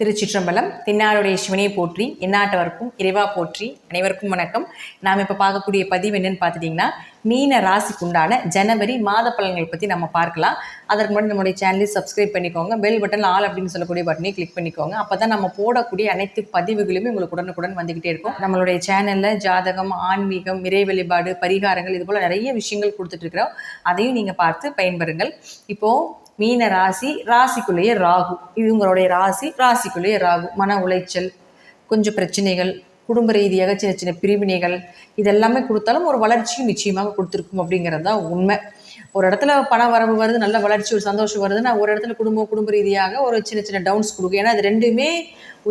திருச்சிற்றம்பலம் தின்னாருடைய சிவனையை போற்றி எந்நாட்டவருக்கும் இறைவா போற்றி அனைவருக்கும் வணக்கம். நாம் இப்போ பார்க்கக்கூடிய பதிவு என்னன்னு பார்த்துட்டிங்கன்னா மீன ராசிக்கு உண்டான ஜனவரி மாத பலன்களை பற்றி நம்ம பார்க்கலாம். அதற்கு முன்னாடி நம்மளுடைய சேனலையும் சப்ஸ்கிரைப் பண்ணிக்கோங்க. பெல் பட்டன் ஆல் அப்படின்னு சொல்லக்கூடிய பட்டனை கிளிக் பண்ணிக்கோங்க. அப்போ தான் நம்ம போடக்கூடிய அனைத்து பதிவுகளுமே உங்களுக்கு உடனுக்குடன் வந்துக்கிட்டே இருக்கும். நம்மளுடைய சேனலில் ஜாதகம் ஆன்மீகம் இறை வழிபாடு பரிகாரங்கள் இது போல் நிறைய விஷயங்கள் கொடுத்துட்டு இருக்கிறோம். அதையும் நீங்கள் பார்த்து பயன்பெறுங்கள். இப்போது மீன ராசி ராசிக்குள்ளேயே ராகு. இது உங்களுடைய ராசி ராசிக்குள்ளேயே ராகு. மன உளைச்சல் கொஞ்சம் பிரச்சனைகள் குடும்ப ரீதியாக சின்ன சின்ன பிரிவினைகள் இதெல்லாமே கொடுத்தாலும் ஒரு வளர்ச்சியும் நிச்சயமாக கொடுத்துருக்கும் அப்படிங்கிறது தான் உண்மை. ஒரு இடத்துல பண வரவு வருது நல்ல வளர்ச்சி ஒரு சந்தோஷம் வருதுன்னா ஒரு இடத்துல குடும்ப குடும்ப ரீதியாக ஒரு சின்ன சின்ன டவுன்ஸ் கொடுக்கும். ஏன்னா அது ரெண்டுமே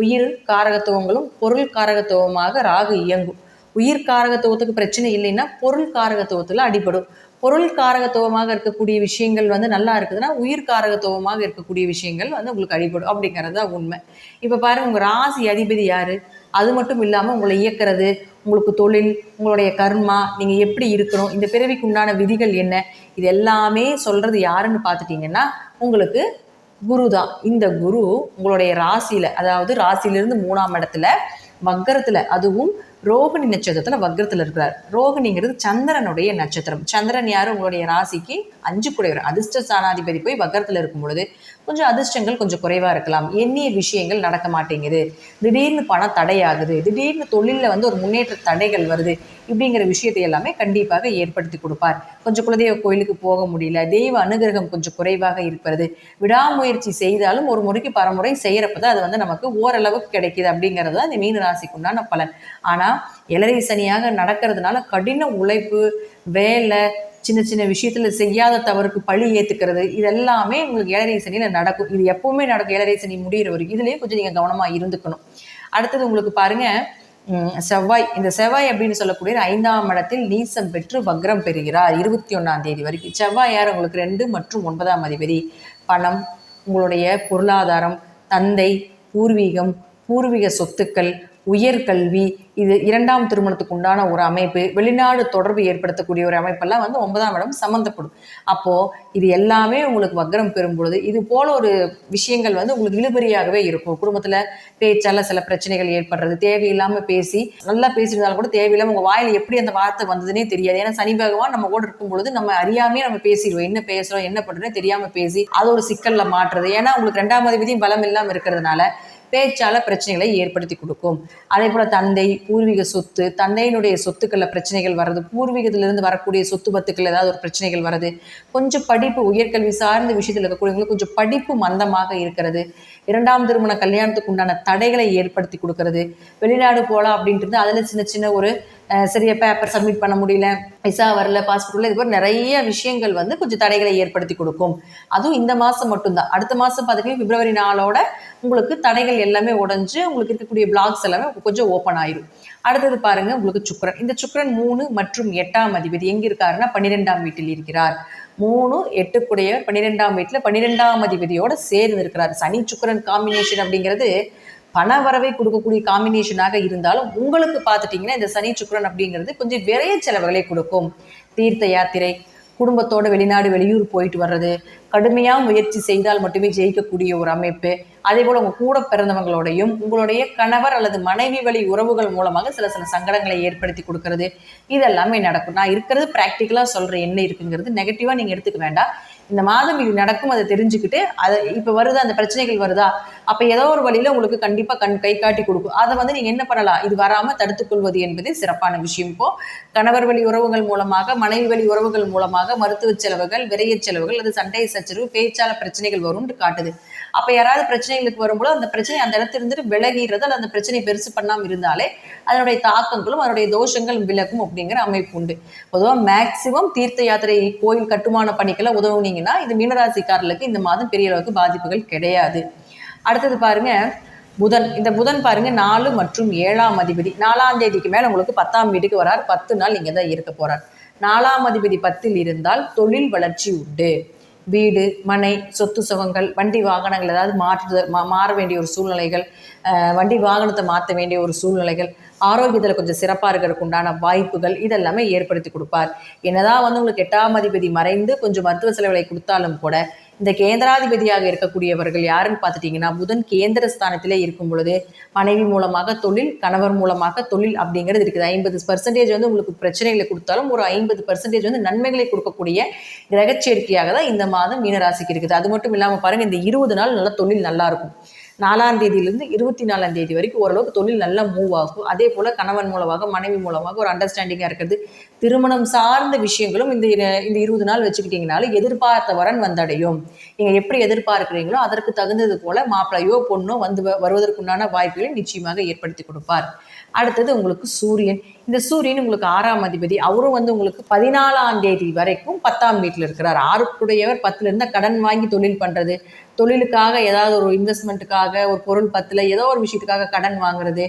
உயிர் காரகத்துவங்களும் பொருள் காரகத்துவமாக ராகு இயங்கும். உயிர் காரகத்துவத்துக்கு பிரச்சனை இல்லைன்னா பொருள் காரகத்துவத்தில் அடிபடும். பொருள் காரகத்துவமாக இருக்கக்கூடிய விஷயங்கள் வந்து நல்லா இருக்குதுன்னா உயிர் காரகத்துவமாக இருக்கக்கூடிய விஷயங்கள் வந்து உங்களுக்கு அடிபடும் அப்படிங்கிறது தான் உண்மை. இப்போ பாருங்க உங்கள் ராசி அதிபதி யாரு? அது மட்டும் இல்லாமல் உங்களை இயக்கிறது உங்களுக்கு தொழில் உங்களுடைய கர்மா நீங்கள் எப்படி இருக்கணும் இந்த பிறவிக்கு உண்டான விதிகள் என்ன இது எல்லாமே சொல்கிறது யாருன்னு பார்த்துட்டிங்கன்னா உங்களுக்கு குரு தான் இந்த குரு உங்களுடைய ராசியில் அதாவது ராசியிலிருந்து மூணாம் இடத்துல வக்கரத்தில் அதுவும் ரோகிணி நட்சத்திரத்தில் வக்ரத்தில் இருக்கிறார். ரோகிணிங்கிறது சந்திரனுடைய நட்சத்திரம். சந்திரன் யாரும் உங்களுடைய ராசிக்கு அஞ்சு குறைவர் அதிர்ஷ்ட சாணாதிபதி போய் வக்ரத்தில் இருக்கும் பொழுது கொஞ்சம் அதிர்ஷ்டங்கள் கொஞ்சம் குறைவாக இருக்கலாம். எண்ணிய விஷயங்கள் நடக்க மாட்டேங்குது. திடீர்னு பணம் தடையாகுது. திடீர்னு தொழிலில் வந்து ஒரு முன்னேற்ற தடைகள் வருது. இப்படிங்கிற விஷயத்தை எல்லாமே கண்டிப்பாக ஏற்படுத்தி கொடுப்பார். கொஞ்சம் குலதெய்வ கோயிலுக்கு போக முடியல. தெய்வ அனுகிரகம் கொஞ்சம் குறைவாக இருப்பது விடாமுயற்சி செய்தாலும் ஒரு முறைக்கு பரமுறை செய்கிறப்ப தான் அது வந்து நமக்கு ஓரளவுக்கு கிடைக்கிது அப்படிங்கிறது தான் இந்த மீன ராசிக்கு உண்டான பலன். ஆனால் இளரை சனியாக நடக்கிறதுனால கடின உழைப்பு வேலை சின்ன சின்ன விஷயத்தில் செய்யாத தவறுக்கு பழி ஏற்றுக்கிறது இதெல்லாமே உங்களுக்கு ஏழரை சனியில் நடக்கும். இது எப்பவுமே நடக்கும். ஏழரை சனி முடிகிற வரைக்கும். இதுலேயே கொஞ்சம் நீங்கள் கவனமாக இருந்துக்கணும். அடுத்தது உங்களுக்கு பாருங்கள் செவ்வாய். இந்த செவ்வாய் அப்படின்னு சொல்லக்கூடிய ஐந்தாம் இடத்தில் நீசம் பெற்று வக்ரம் பெறுகிறார். இருபத்தி ஒன்றாம் தேதி வரைக்கும். செவ்வாய் யார்? உங்களுக்கு ரெண்டு மற்றும் ஒன்பதாம் அதிபதி. பணம் உங்களுடைய பொருளாதாரம் தந்தை பூர்வீகம் பூர்வீக சொத்துக்கள் உயர்கல்வி இது இரண்டாம் திருமணத்துக்கு உண்டான ஒரு அமைப்பு வெளிநாடு தொடர்பு ஏற்படுத்தக்கூடிய ஒரு அமைப்பெல்லாம் வந்து ஒன்பதாம் இடம் சம்மந்தப்படும். அப்போது இது எல்லாமே உங்களுக்கு வக்ரம் பெறும் பொழுது இது போல ஒரு விஷயங்கள் வந்து உங்களுக்கு இழுபறியாகவே இருக்கும். குடும்பத்தில் பேச்சால சில பிரச்சனைகள் ஏற்படுறது தேவையில்லாமல் பேசி நல்லா பேசியிருந்தாலும் கூட தேவையில்லாமல் உங்கள் வாயில் எப்படி அந்த வார்த்தை வந்ததுன்னே தெரியாது. ஏன்னா சனி பகவான் நம்ம கூட இருக்கும் பொழுது நம்ம அறியாமே நம்ம பேசிடுவோம். என்ன பேசுகிறோம் என்ன பண்ணுறோன்னு தெரியாமல் பேசி அது ஒரு சிக்கலில் மாற்றுறது ஏன்னா உங்களுக்கு ரெண்டாம் அதிபதியும் பலம் இல்லாமல் இருக்கிறதுனால பேச்சால பிரச்சனைகளை ஏற்படுத்தி கொடுக்கும். அதே போல தந்தை பூர்வீக சொத்து தந்தையினுடைய சொத்துக்களில் பிரச்சனைகள் வர்றது பூர்வீகத்திலிருந்து வரக்கூடிய சொத்து பத்துக்கள் ஏதாவது ஒரு பிரச்சனைகள் வருது கொஞ்சம் படிப்பு உயர்கல்வி சார்ந்த விஷயத்தில் இருக்கக்கூடியவங்களுக்கு கொஞ்சம் படிப்பு மந்தமாக இருக்கிறது. இரண்டாம் திருமண கல்யாணத்துக்கு உண்டான தடைகளை ஏற்படுத்தி கொடுக்கறது. வெளிநாடு போகலாம் அப்படின்ட்டு அதில் சின்ன சின்ன ஒரு சரியா பேப்பர் சப்மிட் பண்ண முடியல விசா வரல பாஸ்போர்ட்ல இது மாதிரி நிறைய விஷயங்கள் வந்து கொஞ்சம் தடைகளை ஏற்படுத்தி கொடுக்கும். அதுவும் இந்த மாதம் மட்டும்தான். அடுத்த மாதம் பார்த்தீங்கன்னா பிப்ரவரி நாளோட உங்களுக்கு தடைகள் எல்லாமே உடஞ்சு உங்களுக்கு இருக்கக்கூடிய பிளாக்ஸ் எல்லாமே கொஞ்சம் ஓப்பன் ஆயிரும். அடுத்தது பாருங்க உங்களுக்கு சுக்கரன். இந்த சுக்கரன் மூணு மற்றும் எட்டாம் அதிபதி எங்க இருக்காருன்னா பன்னிரெண்டாம் வீட்டில் இருக்கிறார். மூணு எட்டுக்குடைய பன்னிரெண்டாம் வீட்டில் பன்னிரெண்டாம் அதிபதியோட சேர்ந்து இருக்கிறார். சனி சுக்கரன் காம்பினேஷன் அப்படிங்கிறது பண வரவை கொடுக்கக்கூடிய காம்பினேஷனாக இருந்தாலும் உங்களுக்கு பார்த்துட்டிங்கன்னா இந்த சனி சுக்கரன் அப்படிங்கிறது கொஞ்சம் விரைய செலவுகளை கொடுக்கும். தீர்த்த யாத்திரை குடும்பத்தோட வெளிநாடு வெளியூர் போயிட்டு வர்றது கடுமையாக முயற்சி செய்தால் மட்டுமே ஜெயிக்கக்கூடிய ஒரு அமைப்பு. அதே போல் உங்கள் கூட பிறந்தவங்களோடையும் உங்களுடைய கணவர் அல்லது மனைவி வழி உறவுகள் மூலமாக சில சில சங்கடங்களை ஏற்படுத்தி கொடுக்கறது. இதெல்லாமே நடக்கும். நான் இருக்கிறது ப்ராக்டிக்கலாக சொல்கிறேன் என்ன இருக்குங்கிறது நெகட்டிவாக நீங்கள் எடுத்துக்க வேண்டாம். இந்த மாதம் இது நடக்கும் அதை தெரிஞ்சுக்கிட்டு அதை இப்போ வருதா அந்த பிரச்சனைகள் வருதா? அப்போ ஏதோ ஒரு வழியில் உங்களுக்கு கண்டிப்பாக கண் கை காட்டி கொடுக்கும். அதை வந்து நீங்கள் என்ன பண்ணலாம்? இது வராமல் தடுத்துக்கொள்வது என்பது சிறப்பான விஷயம். இப்போ கணவர் வழி உறவுகள் மூலமாக மனைவி வழி உறவுகள் மூலமாக மருத்துவ செலவுகள் விரைய செலவுகள் அது சண்டை சச்சரவு பேச்சால பிரச்சனைகள் வரும்னு காட்டுது. அப்போ யாராவது பிரச்சனைகளுக்கு வரும்போது அந்த பிரச்சனை அந்த இடத்துல இருந்துட்டு விலகிறது அல்ல அந்த பிரச்சனை பெருசு பண்ணாம இருந்தாலே அதனுடைய தாக்கங்களும் அதனுடைய தோஷங்களும் விலகும் அப்படிங்கிற அமைப்பு உண்டு. பொதுவாக மேக்சிமம் தீர்த்த யாத்திரை கோயில் கட்டுமான பணிக்கெல்லாம் உதவுனீங்கன்னா இது மீனராசிக்காரர்களுக்கு இந்த மாதம் பெரிய அளவுக்கு பாதிப்புகள் கிடையாது. அடுத்தது பாருங்க புதன். இந்த புதன் பாருங்க நாலு மற்றும் ஏழாம் அதிபதி. நாலாம் தேதிக்கு மேல உங்களுக்கு பத்தாம் வீட்டுக்கு வரார். பத்து நாள் இங்கே தான் இருக்க போறார். நாலாம் அதிபதி பத்தில் இருந்தால் தொழில் வளர்ச்சி உண்டு. வீடு மனை சொத்து சுகங்கள் வண்டி வாகனங்கள் ஏதாவது மாற்று மாற வேண்டிய ஒரு சூழ்நிலைகள் வண்டி வாகனத்தை மாற்ற வேண்டிய ஒரு சூழ்நிலைகள் ஆரோக்கியத்தில் கொஞ்சம் சிறப்பாக இருக்கிறதுக்கு உண்டான வாய்ப்புகள் இதெல்லாமே ஏற்படுத்தி கொடுப்பார். என்னதான் வந்து உங்களுக்கு எட்டாம் அதிபதி மறைந்து கொஞ்சம் மருத்துவ செலவுகளை கொடுத்தாலும் கூட இந்த கேந்திராதிபதியாக இருக்கக்கூடியவர்கள் யாருன்னு பார்த்துட்டிங்கன்னா புதன் கேந்திர ஸ்தானத்திலே இருக்கும் பொழுது மனைவி மூலமாக தொழில் கணவர் மூலமாக தொழில் அப்படிங்கிறது இருக்குது. ஐம்பது பர்சன்டேஜ் வந்து உங்களுக்கு பிரச்சனைகளை கொடுத்தாலும் ஒரு ஐம்பது பர்சன்டேஜ் வந்து நன்மைகளை கொடுக்கக்கூடிய கிரகச்சேர்க்கையாக தான் இந்த மாதம் மீனராசிக்கு இருக்குது. அது மட்டும் இல்லாமல் பாருங்கள் இந்த இருபது நாள் நல்ல தொழில் நல்லாயிருக்கும் நாலாம் தேதியிலிருந்து இருபத்தி நாலாம் தேதி வரைக்கும் ஓரளவுக்கு தொழில் நல்லா மூவ் ஆகும். அதே போல் கணவன் மூலமாக மனைவி மூலமாக ஒரு அண்டர்ஸ்டாண்டிங்காக இருக்கிறது. திருமணம் சார்ந்த விஷயங்களும் இந்த இந்த இருபது நாள் வச்சுக்கிட்டிங்கனாலும் எதிர்பார்த்த வரன் வந்தடையும். நீங்கள் எப்படி எதிர்பார்க்குறீங்களோ அதற்கு தகுந்தது போல் மாப்பிள்ளையோ பொண்ணோ வந்து வ- வருவதற்குண்டான வாய்ப்புகளை நிச்சயமாக ஏற்படுத்தி கொடுப்பார். அடுத்தது உங்களுக்கு சூரியன். இந்த சூரியன் உங்களுக்கு ஆறாம் அதிபதி. அவரும் வந்து உங்களுக்கு பதினாலாம் தேதி வரைக்கும் பத்தாம் வீட்டில் இருக்கிறார். ஆறுக்குடையவர் பத்துல இருந்தால் கடன் வாங்கி தொழில் பண்ணுறது தொழிலுக்காக ஏதாவது ஒரு இன்வெஸ்ட்மெண்ட்டுக்காக ஒரு பொருள் பத்தில் ஏதோ ஒரு விஷயத்துக்காக கடன் வாங்குறது.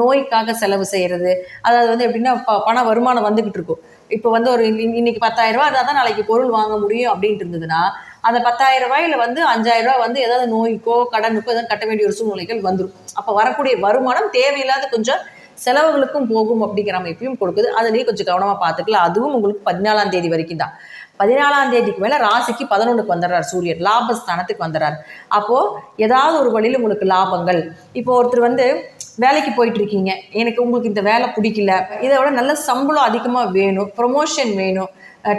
நோய்க்காக செலவு செய்கிறது அதாவது வந்து எப்படின்னா ப பண வருமானம் வந்துக்கிட்டு இருக்கும். இப்போ வந்து ஒரு இன்னைக்கு பத்தாயிரம் ரூபாய் இருந்தால் தான் நாளைக்கு பொருள் வாங்க முடியும் அப்படின்ட்டு இருந்ததுன்னா அந்த பத்தாயிரம் ரூபாயில வந்து அஞ்சாயிரம் ரூபாய் வந்து ஏதாவது நோய்க்கோ கடனுக்கோ எதாவது கட்ட வேண்டிய ஒரு சூழ்நிலைகள் வந்துடும் அப்போ வரக்கூடிய வருமானம் தேவையில்லாத கொஞ்சம் செலவுகளுக்கும் போகும் அப்படிங்கிற அமைப்பையும் கொடுக்குது. அதுலேயே கொஞ்சம் கவனமாக பார்த்துக்கலாம். அதுவும் உங்களுக்கு பதினாலாம் தேதி வரைக்கும் தான். பதினாலாம் தேதிக்கு மேலே ராசிக்கு பதினொன்றுக்கு வந்துடுறார் சூரியன். லாபஸ்தானத்துக்கு வந்துடுறார். அப்போது ஏதாவது ஒரு வழியில் உங்களுக்கு லாபங்கள். இப்போ ஒருத்தர் வந்து வேலைக்கு போயிட்டு இருக்கீங்க எனக்கு உங்களுக்கு இந்த வேலை பிடிக்கல. இதை விட நல்ல சம்பளம் அதிகமாக வேணும். ப்ரொமோஷன் வேணும்.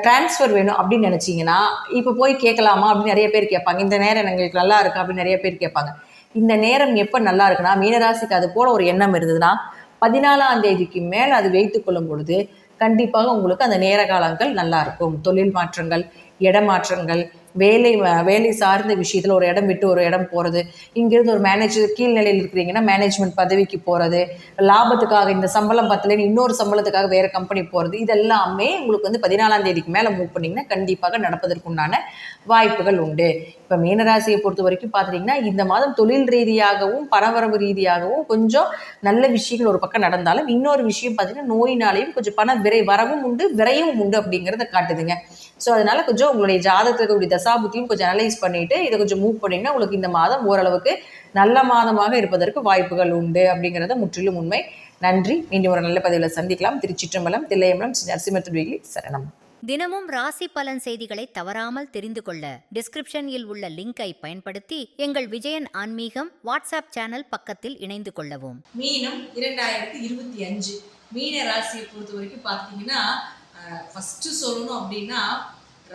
ட்ரான்ஸ்ஃபர் வேணும் அப்படின்னு நினச்சிங்கன்னா இப்போ போய் கேட்கலாமா அப்படின்னு நிறைய பேர் கேட்பாங்க. இந்த நேரம் எங்களுக்கு நல்லா இருக்கு அப்படின்னு நிறைய பேர் கேட்பாங்க. இந்த நேரம் எப்போ நல்லா இருக்குன்னா மீனராசிக்கு அது போல ஒரு எண்ணம் இருந்ததுன்னா பதினாலாம் தேதிக்கு மேல் அது வைத்துக் கொள்ளும் பொழுது கண்டிப்பாக உங்களுக்கு அந்த நேர காலங்கள் நல்லா இருக்கும். தொழில் மாற்றங்கள் இடமாற்றங்கள் வேலை வேலை சார்ந்த விஷயத்தில் ஒரு இடம் விட்டு ஒரு இடம் போகிறது இங்கேருந்து ஒரு மேனேஜர் கீழ்நிலையில் இருக்கிறீங்கன்னா மேனேஜ்மெண்ட் பதவிக்கு போகிறது லாபத்துக்காக இந்த சம்பளம் பத்தலைன்னு இன்னொரு சம்பளத்துக்காக வேறு கம்பெனி போகிறது இதெல்லாமே உங்களுக்கு வந்து பதினாலாம் தேதிக்கு மேலே மூவ் பண்ணிங்கன்னா கண்டிப்பாக நடப்பதற்குண்டான வாய்ப்புகள் உண்டு. இப்போ மீனராசியை பொறுத்த வரைக்கும் பார்த்துட்டிங்கன்னா இந்த மாதம் தொழில் ரீதியாகவும் பணவரவு ரீதியாகவும் கொஞ்சம் நல்ல விஷயங்கள் ஒரு பக்கம் நடந்தாலும் இன்னொரு விஷயம் பார்த்தீங்கன்னா நோயினாலையும் கொஞ்சம் பண விரை வரவும் உண்டு விரையும் உண்டு அப்படிங்கிறத காட்டுதுங்க. ஸோ அதனால கொஞ்சம் உங்களுடைய ஜாதகத்தில் இருக்கக்கூடிய தசாபுத்தியும் கொஞ்சம் அனலைஸ் பண்ணிட்டு இதை கொஞ்சம் மூவ் பண்ணிங்கன்னா உங்களுக்கு இந்த மாதம் ஓரளவுக்கு நல்ல மாதமாக இருப்பதற்கு வாய்ப்புகள் உண்டு அப்படிங்கிறத முற்றிலும் உண்மை. நன்றி. மீண்டும் ஒரு நல்ல பதிவில் சந்திக்கலாம். திருச்சிற்றம்பலம் தில்லையம்பலம் நரசிம்மத்துவீலி சரணம். தினமும் ராசி பலன் செய்திகளை தவறாமல் தெரிந்து கொள்ள டிஸ்கிரிப்ஷனில் உள்ள லிங்கை பயன்படுத்தி எங்கள் விஜயன் ஆன்மீகம் வாட்ஸ்அப் சேனல் பக்கத்தில் இணைந்து கொள்ளவும். மீனம் இரண்டாயிரத்தி இருபத்தி அஞ்சு. மீன ராசியை பொறுத்த வரைக்கும் பார்த்தீங்கன்னா ஃபஸ்ட்டு சொல்லணும் அப்படின்னா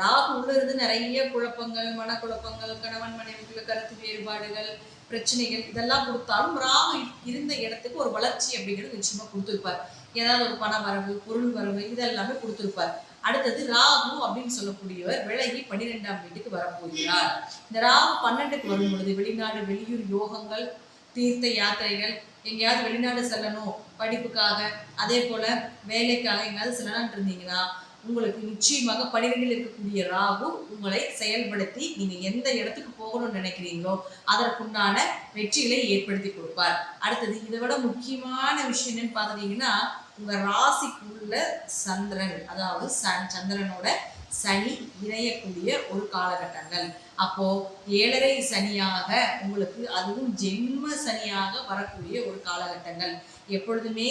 ராகு உள்ள இருந்து நிறைய குழப்பங்கள் மனக்குழப்பங்கள் கணவன் மனைவிக்குள்ள கருத்து வேறுபாடுகள் பிரச்சனைகள் இதெல்லாம் கொடுத்தாலும் ராகு இருந்த இடத்துக்கு ஒரு வளர்ச்சி அப்படிங்கிறது நிச்சயமா கொடுத்துருப்பார். ஏதாவது ஒரு பண வரவு பொருள் வரவு இதெல்லாமே கொடுத்துருப்பார். அடுத்தது ராகு அப்படின்னு சொல்லக்கூடியவர் விலகி பன்னிரெண்டாம் வீட்டுக்கு வரப்போகிறார். இந்த ராகு பன்னெண்டுக்கு வரும் பொழுது வெளிநாடு வெளியூர் யோகங்கள் தீர்த்த யாத்திரைகள் எங்கேயாவது வெளிநாடு செல்லணும் படிப்புக்காக அதே போல வேலைக்காக எங்கேயாவது செல்லலாம்னு இருந்தீங்கன்னா உங்களுக்கு நிச்சயமாக பனிரெண்டில் இருக்கக்கூடிய ராகு உங்களை செயல்படுத்தி நீங்க எந்த இடத்துக்கு போகணும்னு நினைக்கிறீங்களோ அதற்குண்டான வெற்றிகளை ஏற்படுத்தி கொடுப்பார். அடுத்தது இதை விட முக்கியமான விஷயம் என்னன்னு பார்த்துட்டீங்கன்னா உங்க ராசிக்குள்ள சந்திரன் அதாவது சன் சந்திரனோட சனி இணையக்கூடிய ஒரு காலகட்டங்கள். அப்போ ஏழரை சனியாக உங்களுக்கு அதுவும் ஜென்ம சனியாக வரக்கூடிய ஒரு காலகட்டங்கள். எப்பொழுதுமே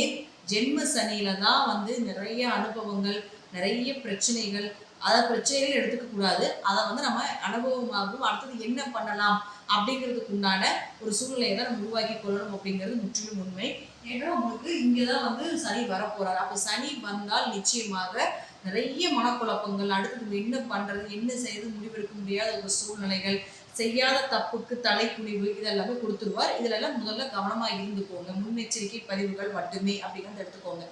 ஜென்ம சனியில தான் வந்து நிறைய அனுபவங்கள் நிறைய பிரச்சனைகள் அதை பிரச்சனைகள் எடுத்துக்க கூடாது. அதை வந்து நம்ம அனுபவமாகவும் அடுத்தது என்ன பண்ணலாம் அப்படிங்கிறதுக்கு உண்டான ஒரு சூழ்நிலையை தான் நம்ம உருவாக்கி கொள்ளணும் அப்படிங்கிறது முற்றிலும் உண்மை. ஏன்னா உங்களுக்கு இங்கே தான் வந்து சனி வரப்போறாரு. அப்போ சனி வந்தால் நிச்சயமாக நிறைய மனக்குழப்பங்கள் அடுத்து என்ன பண்றது என்ன செய்யறது முடிவெடுக்க முடியாத ஒரு சூழ்நிலைகள் செய்யாத தப்புக்கு தலைக்குனிவு இதெல்லாமே கொடுத்துருவார். இதுல எல்லாம் முதல்ல கவனமா இருந்துக்கோங்க முன்னெச்சரிக்கை பதிவுகள் மட்டுமே அப்படிங்கிறத எடுத்துக்கோங்க.